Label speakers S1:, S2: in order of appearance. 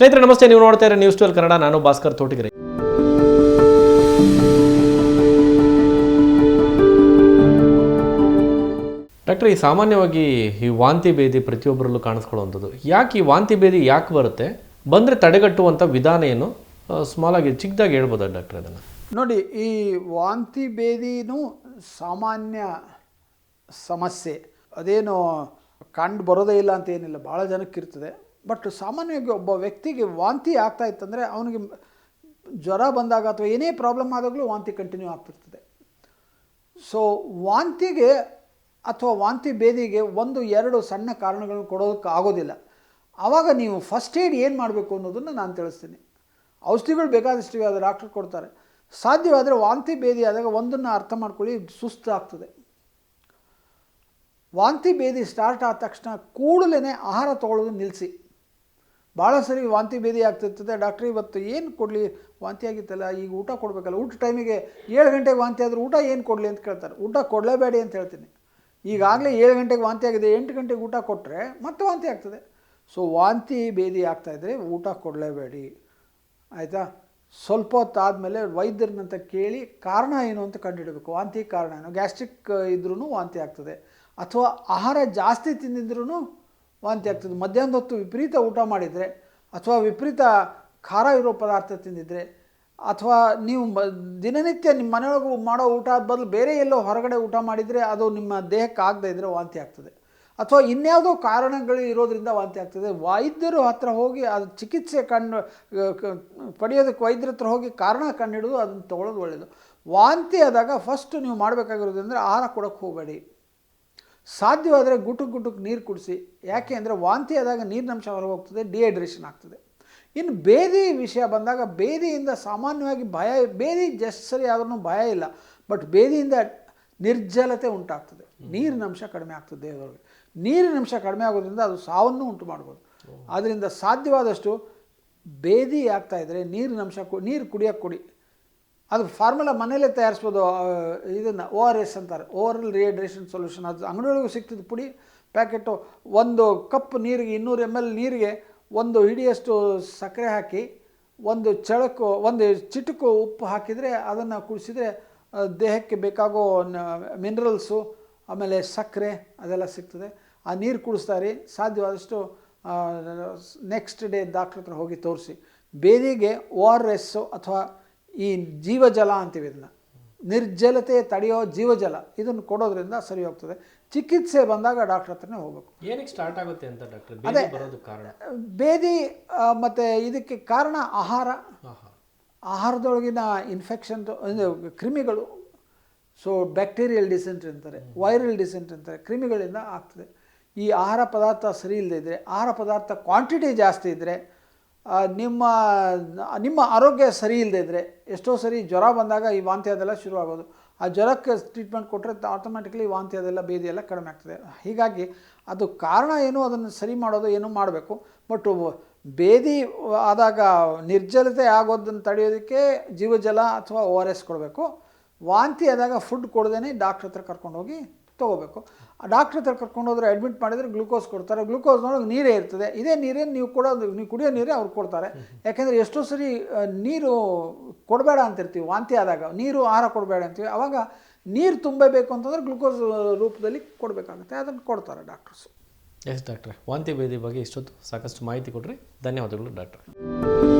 S1: ಸ್ನೇಹಿತರೆ, ನಮಸ್ತೆ. ನೀವು ನೋಡ್ತಾ ಇರೋ ನ್ಯೂಸ್ ಟ್ವೆಲ್ ಕನ್ನಡ. ನಾನು ಭಾಸ್ಕರ್ ತೋಟಿಗೆರೆ. ಡಾಕ್ಟರ್, ಈ ಸಾಮಾನ್ಯವಾಗಿ ಈ ವಾಂತಿ ಭೇದಿ ಪ್ರತಿಯೊಬ್ಬರಲ್ಲೂ ಕಾಣಿಸ್ಕೊಳ್ಳುವಂಥದ್ದು. ಯಾಕೆ ಈ ವಾಂತಿ ಭೇದಿ ಯಾಕೆ ಬರುತ್ತೆ? ಬಂದರೆ ತಡೆಗಟ್ಟುವಂಥ ವಿಧಾನ ಏನು? ಸ್ಮಾಲ್ ಆಗಿ ಚಿಕ್ಕದಾಗಿ ಹೇಳ್ಬೋದಾ ಡಾಕ್ಟರ್ ಅದನ್ನು?
S2: ನೋಡಿ, ಈ ವಾಂತಿ ಭೇದಿನೂ ಸಾಮಾನ್ಯ ಸಮಸ್ಯೆ. ಅದೇನು ಕಂಡು ಬರೋದೇ ಇಲ್ಲ ಅಂತ ಏನಿಲ್ಲ. ಭಾಳ ಜನಕ್ಕೆ ಇರ್ತದೆ. ಬಟ್ ಸಾಮಾನ್ಯವಾಗಿ ಒಬ್ಬ ವ್ಯಕ್ತಿಗೆ ವಾಂತಿ ಆಗ್ತಾ ಇತ್ತಂದರೆ ಅವನಿಗೆ ಜ್ವರ ಬಂದಾಗ ಅಥವಾ ಏನೇ ಪ್ರಾಬ್ಲಮ್ ಆದಾಗಲೂ ವಾಂತಿ ಕಂಟಿನ್ಯೂ ಆಗ್ತಿರ್ತದೆ. ಸೊ ವಾಂತಿಗೆ ಅಥವಾ ವಾಂತಿ ಭೇದಿಗೆ ಒಂದು, ಎರಡು ಸಣ್ಣ ಕಾರಣಗಳನ್ನು ಕೊಡೋದಕ್ಕೆ ಆಗೋದಿಲ್ಲ. ಆವಾಗ ನೀವು ಫಸ್ಟ್ ಏಡ್ ಏನು ಮಾಡಬೇಕು ಅನ್ನೋದನ್ನು ನಾನು ತಿಳಿಸ್ತೀನಿ. ಔಷಧಿಗಳು ಬೇಕಾದಷ್ಟಿವೆ ಅದು ಡಾಕ್ಟರ್ ಕೊಡ್ತಾರೆ. ಸಾಧ್ಯವಾದರೆ ವಾಂತಿ ಭೇದಿ ಆದಾಗ ಒಂದನ್ನು ಅರ್ಥ ಮಾಡ್ಕೊಳ್ಳಿ, ಸುಸ್ತು ಆಗ್ತದೆ. ವಾಂತಿ ಭೇದಿ ಸ್ಟಾರ್ಟ್ ಆದ ತಕ್ಷಣ ಕೂಡಲೇ ಆಹಾರ ತಗೊಳ್ಳೋದು ನಿಲ್ಲಿಸಿ ಭಾಳ ಸರಿ ವಾಂತಿ ಭೇದಿ ಆಗ್ತಿರ್ತದೆ. ಡಾಕ್ಟ್ರ್, ಇವತ್ತು ಏನು ಕೊಡಲಿ? ವಾಂತಿ ಆಗಿತ್ತಲ್ಲ ಈಗ ಊಟ ಕೊಡಬೇಕಲ್ಲ. ಊಟ ಟೈಮಿಗೆ ಏಳು ಗಂಟೆಗೆ ವಾಂತಿ ಆದರೂ ಊಟ ಏನು ಕೊಡಲಿ ಅಂತ ಕೇಳ್ತಾರೆ. ಊಟ ಕೊಡಲೇಬೇಡಿ ಅಂತ ಹೇಳ್ತೀನಿ. ಈಗಾಗಲೇ ಏಳು ಗಂಟೆಗೆ ವಾಂತಿ ಆಗಿದೆ. ಎಂಟು ಗಂಟೆಗೆ ಊಟ ಕೊಟ್ಟರೆ ಮತ್ತೆ ವಾಂತಿ ಆಗ್ತದೆ. ಸೊ ವಾಂತಿ ಭೇದಿ ಆಗ್ತಾಯಿದ್ರೆ ಊಟ ಕೊಡಲೇಬೇಡಿ. ಆಯಿತಾ? ಸ್ವಲ್ಪ ಹೊತ್ತಾದಮೇಲೆ ವೈದ್ಯರನ್ನಂತ ಕೇಳಿ ಕಾರಣ ಏನು ಅಂತ ಕಂಡುಹಿಡಬೇಕು. ವಾಂತಿ ಕಾರಣ ಏನು? ಗ್ಯಾಸ್ಟ್ರಿಕ್ ಇದ್ರೂ ವಾಂತಿ ಆಗ್ತದೆ. ಅಥವಾ ಆಹಾರ ಜಾಸ್ತಿ ತಿಂದಿದ್ರೂ ವಾಂತಿ ಆಗ್ತದೆ. ಮಧ್ಯಾಹ್ನದ ಹೊತ್ತು ವಿಪರೀತ ಊಟ ಮಾಡಿದರೆ, ಅಥವಾ ವಿಪರೀತ ಖಾರ ಇರೋ ಪದಾರ್ಥ ತಿಂದಿದ್ರೆ, ಅಥವಾ ನೀವು ದಿನನಿತ್ಯ ನಿಮ್ಮ ಮನೆಯೊಳಗೆ ಮಾಡೋ ಊಟ ಬದಲು ಬೇರೆ ಎಲ್ಲೋ ಹೊರಗಡೆ ಊಟ ಮಾಡಿದರೆ ಅದು ನಿಮ್ಮ ದೇಹಕ್ಕೆ ಆಗದೇ ಇದ್ದರೆ ವಾಂತಿ ಆಗ್ತದೆ. ಅಥವಾ ಇನ್ಯಾವುದೋ ಕಾರಣಗಳು ಇರೋದರಿಂದ ವಾಂತಿ ಆಗ್ತದೆ. ವೈದ್ಯರು ಹತ್ರ ಹೋಗಿ ಅದು ಚಿಕಿತ್ಸೆ ಕಂಡು ಪಡೆಯೋದಕ್ಕೆ ವೈದ್ಯರ ಹತ್ರ ಹೋಗಿ ಕಾರಣ ಕಂಡುಹಿಡಿದು ಅದನ್ನು ತೊಗೊಳ್ಳೋದು ಒಳ್ಳೆಯದು ವಾಂತಿ ಆದಾಗ ಫಸ್ಟ್ ನೀವು ಮಾಡಬೇಕಾಗಿರೋದು ಅಂದರೆ ಆಹಾರ ಕೊಡೋಕ್ಕೆ ಹೋಗಬೇಡಿ. ಸಾಧ್ಯವಾದರೆ ಗುಟುಕ್ ಗುಟುಕ್ ನೀರು ಕುಡಿಸಿ. ಯಾಕೆ ಅಂದರೆ ವಾಂತಿ ಆದಾಗ ನೀರಿನಂಶ ಹೊರಗೆ ಹೋಗ್ತದೆ ಡಿಹೈಡ್ರೇಷನ್ ಆಗ್ತದೆ. ಇನ್ನು ಬೇದಿ ವಿಷಯ ಬಂದಾಗ ಬೇದಿಯಿಂದ ಸಾಮಾನ್ಯವಾಗಿ ಭಯ ಬೇದಿ ಜಸ್ಟ್ ಸರಿ ಆದ್ರೂ ಭಯ ಇಲ್ಲ ಬಟ್ ಬೇದಿಯಿಂದ ನಿರ್ಜಲತೆ ಉಂಟಾಗ್ತದೆ. ನೀರಿನಂಶ ಕಡಿಮೆ ಆಗ್ತದೆ ದೇಹದೊಳಗೆ ನೀರಿನಂಶ ಕಡಿಮೆ ಆಗೋದ್ರಿಂದ ಅದು ಸಾವನ್ನು ಉಂಟು ಮಾಡ್ಬೋದು. ಆದ್ದರಿಂದ ಸಾಧ್ಯವಾದಷ್ಟು ಬೇದಿ ಆಗ್ತಾ ಇದ್ದರೆ ನೀರಿನಂಶ ಕು ನೀರು ಕುಡಿಯೋಕ್ಕೆ ಕೊಡಿ. ಅದು ಫಾರ್ಮುಲಾ ಮನೇಲೇ ತಯಾರಿಸ್ಬೋದು ಇದನ್ನು ಓ ಆರ್ ಎಸ್ ಅಂತಾರೆ. ಓವರಲ್ ರಿಹೈಡ್ರೇಷನ್ ಸೊಲ್ಯೂಷನ್ ಅದು ಅಂಗಡಿಯೊಳಗೂ ಸಿಗ್ತದೆ ಪುಡಿ, ಪ್ಯಾಕೆಟು. ಒಂದು ಕಪ್ ನೀರಿಗೆ, ಇನ್ನೂರು ಎಂ ಎಲ್ ನೀರಿಗೆ ಒಂದು ಹಿಡಿಯಷ್ಟು ಸಕ್ಕರೆ ಹಾಕಿ, ಒಂದು ಚಳಕು, ಒಂದು ಚಿಟುಕು ಉಪ್ಪು ಹಾಕಿದರೆ ಅದನ್ನು ಕುಡಿಸಿದರೆ ದೇಹಕ್ಕೆ ಬೇಕಾಗೋ ಮಿನರಲ್ಸು ಆಮೇಲೆ ಸಕ್ಕರೆ ಅದೆಲ್ಲ ಸಿಗ್ತದೆ. ಆ ನೀರು ಕುಡಿಸ್ತಾರೆ ಸಾಧ್ಯವಾದಷ್ಟು ನೆಕ್ಸ್ಟ್ ಡೇ ಡಾಕ್ಟ್ರ್ ಹತ್ರ ಹೋಗಿ ತೋರಿಸಿ. ಬೇದಿಗೆ ಓ ಆರ್ ಎಸ್ಸು ಅಥವಾ ಈ ಜೀವಜಲ ಅಂತೀವಿ ಇದನ್ನು. ನಿರ್ಜಲತೆ ತಡೆಯೋ ಜೀವಜಲ ಇದನ್ನು ಕೊಡೋದ್ರಿಂದ ಸರಿ ಹೋಗ್ತದೆ. ಚಿಕಿತ್ಸೆ ಬಂದಾಗ ಡಾಕ್ಟರ್ ಹತ್ರನೇ ಹೋಗಬೇಕು.
S1: ಏನಕ್ಕೆ ಸ್ಟಾರ್ಟ್ ಆಗುತ್ತೆ ಅಂತ ಡಾಕ್ಟರ್?
S2: ಅದೇ.
S1: ಕಾರಣ.
S2: ಬೇದಿ ಮತ್ತು ಇದಕ್ಕೆ ಕಾರಣ ಆಹಾರ. ಆಹಾರದೊಳಗಿನ ಇನ್ಫೆಕ್ಷನ್ ಕ್ರಿಮಿಗಳು ಸೊ ಬ್ಯಾಕ್ಟೀರಿಯಲ್ ಡಿಸೆಂಟ್ರಿ ಅಂತಾರೆ ವೈರಲ್ ಡಿಸೆಂಟ್ರಿ ಅಂತಾರೆ ಕ್ರಿಮಿಗಳಿಂದ ಆಗ್ತದೆ. ಈ ಆಹಾರ ಪದಾರ್ಥ ಸರಿ ಇಲ್ಲದೆ ಇದ್ದರೆ ಆಹಾರ ಪದಾರ್ಥ ಕ್ವಾಂಟಿಟಿ ಜಾಸ್ತಿ ಇದ್ದರೆ ನಿಮ್ಮ ನಿಮ್ಮ ಆರೋಗ್ಯ ಸರಿ ಇಲ್ಲದೆ ಇದ್ದರೆ ಎಷ್ಟೋ ಸರಿ ಜ್ವರ ಬಂದಾಗ ಈ ವಾಂತಿ ಅದೆಲ್ಲ ಶುರುವಾಗೋದು. ಆ ಜ್ವರಕ್ಕೆ ಟ್ರೀಟ್ಮೆಂಟ್ ಕೊಟ್ಟರೆ ಆಟೋಮೆಟಿಕ್ಲಿ ವಾಂತಿ ಅದೆಲ್ಲ ಬೇದಿ ಎಲ್ಲ ಕಡಿಮೆ ಆಗ್ತದೆ. ಹೀಗಾಗಿ ಅದು ಕಾರಣ ಏನು, ಅದನ್ನು ಸರಿ ಮಾಡೋದು ಏನು ಮಾಡಬೇಕು. ಬಟ್ ಬೇದಿ ಆದಾಗ ನಿರ್ಜಲತೆ ಆಗೋದನ್ನು ತಡೆಯೋದಕ್ಕೆ ಜೀವಜಲ ಅಥವಾ ಓ ಆರ್ ಎಸ್ ಕೊಡಬೇಕು. ವಾಂತಿ ಆದಾಗ ಫುಡ್ ಕೊಡದೇ ಡಾಕ್ಟ್ರ್ ಹತ್ರ ಕರ್ಕೊಂಡೋಗಿ ತೊಗೋಬೇಕು. ಡಾಕ್ಟ್ರ್ ಹತ್ರ ಕರ್ಕೊಂಡು ಹೋದ್ರೆ ಅಡ್ಮಿಟ್ ಮಾಡಿದರೆ ಗ್ಲೂಕೋಸ್ ಕೊಡ್ತಾರೆ. ಗ್ಲೂಕೋಸ್ನೊಳಗೆ ನೀರೇ ಇರ್ತದೆ. ಇದೇ ನೀರೇನು ನೀವು ಕೊಡೋದು ನೀವು ಕುಡಿಯೋ ನೀರೇ ಅವ್ರು ಕೊಡ್ತಾರೆ. ಯಾಕೆಂದರೆ ಎಷ್ಟೋ ಸರಿ ನೀರು ಕೊಡಬೇಡ ಅಂತಿರ್ತೀವಿ. ವಾಂತಿ ಆದಾಗ ನೀರು ಆಹಾರ ಕೊಡಬೇಡ ಅಂತೀವಿ. ಆವಾಗ ನೀರು ತುಂಬಬೇಕು ಅಂತಂದರೆ ಗ್ಲೂಕೋಸ್ ರೂಪದಲ್ಲಿ ಕೊಡಬೇಕಾಗುತ್ತೆ. ಅದನ್ನು ಕೊಡ್ತಾರೆ ಡಾಕ್ಟರ್ಸು
S1: ಎಸ್ ಡಾಕ್ಟ್ರೆ ವಾಂತಿ ಭೇದಿ ಬಗ್ಗೆ ಇಷ್ಟೊತ್ತು ಸಾಕಷ್ಟು ಮಾಹಿತಿ ಕೊಡ್ರಿ ಧನ್ಯವಾದಗಳು ಡಾಕ್ಟ್ರೆ